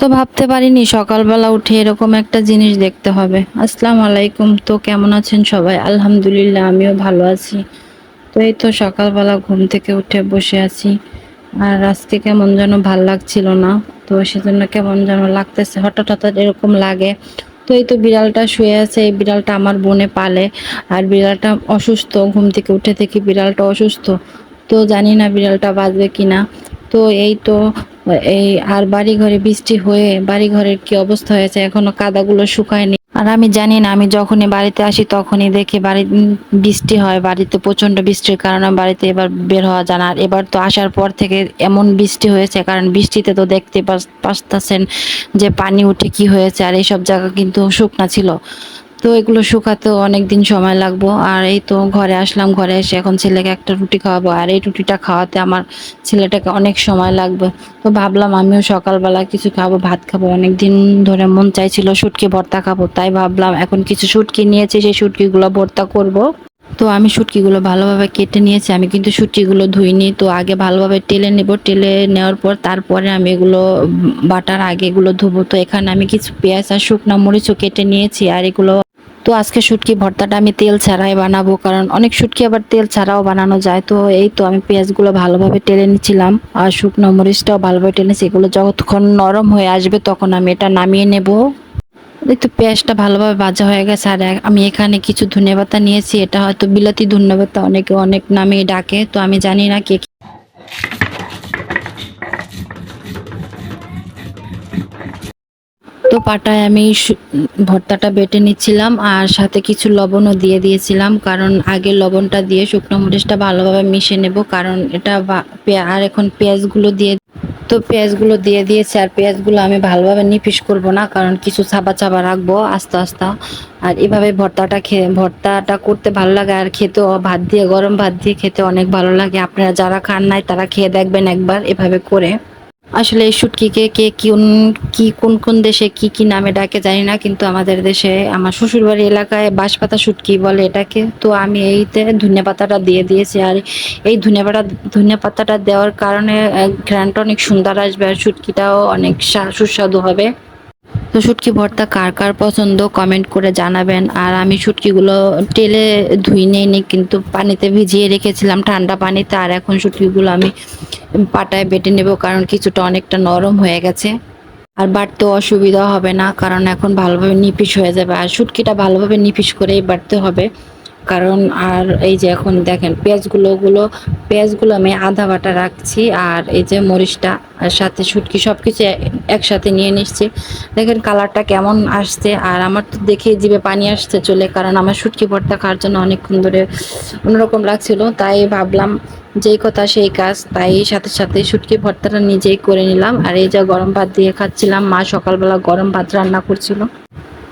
তো ভাবতে পারিনি, সকালবেলা উঠে এরকম একটা জিনিস দেখতে হবে। আসসালামু আলাইকুম, তো কেমন আছেন সবাই? আলহামদুলিল্লাহ, আমিও ভালো আছি। তো এই তো সকালবেলা ঘুম থেকে উঠে বসে আছি। আর আজকে কেমন যেন ভালো লাগছিল না, তো সেজন্য কেমন যেন লাগতেছে। হঠাৎ হঠাৎ এরকম লাগে। তো এই তো বিড়ালটা শুয়ে আছে, এই বিড়ালটা আমার বনে পালে। আর বিড়ালটা অসুস্থ, ঘুম থেকে উঠে থেকে বিড়ালটা অসুস্থ। তো জানি না বিড়ালটা বাঁচবে কিনা। তো এই তো এই আর বাড়ি ঘরে বৃষ্টি হয়ে বাড়ি ঘরের কি অবস্থা হয়েছে? এখনও কাদাগুলো শুকায়নি। আর আমি জানি না, আমি যখনই বাড়িতে আসি তখনই দেখি বাড়ি, বৃষ্টি হয়। বাড়িতে প্রচণ্ড বৃষ্টির কারণে বাড়িতে এবার বের হওয়া যায় আর এবার তো আসার পর থেকে এমন বৃষ্টি হয়েছে, কারণ বৃষ্টিতে তো দেখতে পাচ্তাছেন যে পানি উঠে কি হয়েছে, আর এইসব জায়গা কিন্তু শুকনা ছিল। তো এগুলো শুকাতেও অনেক দিন সময় লাগবো। আর এই তো ঘরে আসলাম, ঘরে এসে এখন ছেলেকে একটা রুটি খাওয়াবো। আর এই রুটিটা খাওয়াতে আমার ছেলেটাকে অনেক সময় লাগবে। তো ভাবলাম আমিও সকালবেলা কিছু খাব, ভাত খাব। অনেক দিন ধরে মন চাইছিল শুটকি ভর্তা খাব। তাই ভাবলাম এখন কিছু শুটকি নিয়েছি, সেই শুটকিগুলো ভর্তা করব। তো আমি শুটকিগুলো ভালোভাবে কেটে নিয়েছি। আমি কিন্তু শুটকিগুলো ধুইনি। তো আগে ভালোভাবে টেলে নেব। টেলে নেওয়ার পর তারপরে আমি এগুলো, বাটার আগে এগুলো ধুবো। তো এখানে আমি কিছু পেঁয়াজ আর শুকনো মরিচও কেটে নিয়েছি। আর এগুলো তো আজকে শুটকি ভর্তাটা আমি তেল ছাড়াই বানাবো, কারণ অনেক শুটকি আবার তেল ছাড়াও বানানো যায়। তো এই তো আমি পেঁয়াজগুলো ভালোভাবে টেলে নিচ্ছিলাম আর শুকনো মরিচটাও ভালোভাবে টেনেছি এগুলো যতক্ষণ নরম হয়ে আসবে তখন আমি এটা নামিয়ে নেব। তো পেঁয়াজটা ভালোভাবে ভাজা হয়ে গেছে, আর আমি এখানে কিছু ধনেপাতা নিয়েছি, এটা হয়তো বিলাতি ধনেপাতা অনেকে অনেক নামে ডাকে, তো আমি জানি না কে তো পাটায় আমি ভর্তাটা বেটে নিচ্ছিলাম আর সাথে কিছু লবণও দিয়ে দিয়েছিলাম, কারণ আগে লবণটা দিয়ে শুকনো মরিচটা ভালোভাবে মিশে নেব, কারণ এটা আর এখন পেঁয়াজগুলো দিয়ে তো পেঁয়াজগুলো দিয়ে দিয়েছি, আর পেঁয়াজগুলো আমি ভালোভাবে নিপিস করব না, কারণ কিছু চাবা চাবা রাখব আস্তে আস্তে। আর এভাবে ভর্তাটা খেয়ে ভর্তাটা করতে ভালো লাগে, আর খেতেও ভাত দিয়ে, গরম ভাত দিয়ে খেতে অনেক ভালো লাগে। আপনারা যারা খান নাই তারা খেয়ে দেখবেন একবার এভাবে করে। আসলে এই শুটকিকে কে কোন, কি, কোন কোন দেশে কি কি নামে ডাকে জানি না, কিন্তু আমাদের দেশে, আমার শ্বশুরবাড়ি এলাকায় বাঁশপাতা শুটকি বলে এটাকে। তো আমি এইতে ধনে পাতাটা দিয়ে দিয়েছি, আর এই ধনে পাতা ধনে পাতাটা দেওয়ার কারণে ঘ্রানটা অনেক সুন্দর আসবে, আর শুটকিটাও অনেক সুস্বাদু হবে। তো শুটকি ভর্তা কার কার পছন্দ কমেন্ট করে জানাবেন। আর আমি শুটকিগুলো টেলে ধুই নিইনি কিন্তু পানিতে ভিজিয়ে রেখেছিলাম ঠান্ডা পানিতে। আর এখন শুটকিগুলো আমি পাটায় বেটে নেব কারণ কিছুটা অনেকটা নরম হয়ে গেছে। আর বাড়তে অসুবিধা হবে না কারণ এখন ভালোভাবে নিপিস হয়ে যাবে। আর শুটকিটা ভালোভাবে নিপিস করেই বাড়তে হবে। কারণ আর এই যে এখন দেখেন পেঁয়াজগুলো গুলো পেঁয়াজগুলো আমি আধা বাটা রাখছি আর এই যে মরিচটা আর সাথে শুটকি সব কিছু একসাথে নিয়ে নিচ্ছি। দেখেন কালারটা কেমন আসছে আর আমার তো দেখে জিভে পানি আসছে চলে কারণ আমার শুটকি ভর্তা খাওয়ার জন্য অনেকক্ষণ ধরে অন্যরকম লাগছিল। তাই ভাবলাম যেই কথা সেই কাজ, তাই সাথে সাথে শুটকি ভর্তাটা নিজেই করে নিলাম। আর এই যা গরম ভাত দিয়ে খাচ্ছিলাম, মা সকালবেলা গরম ভাত রান্না করছিল।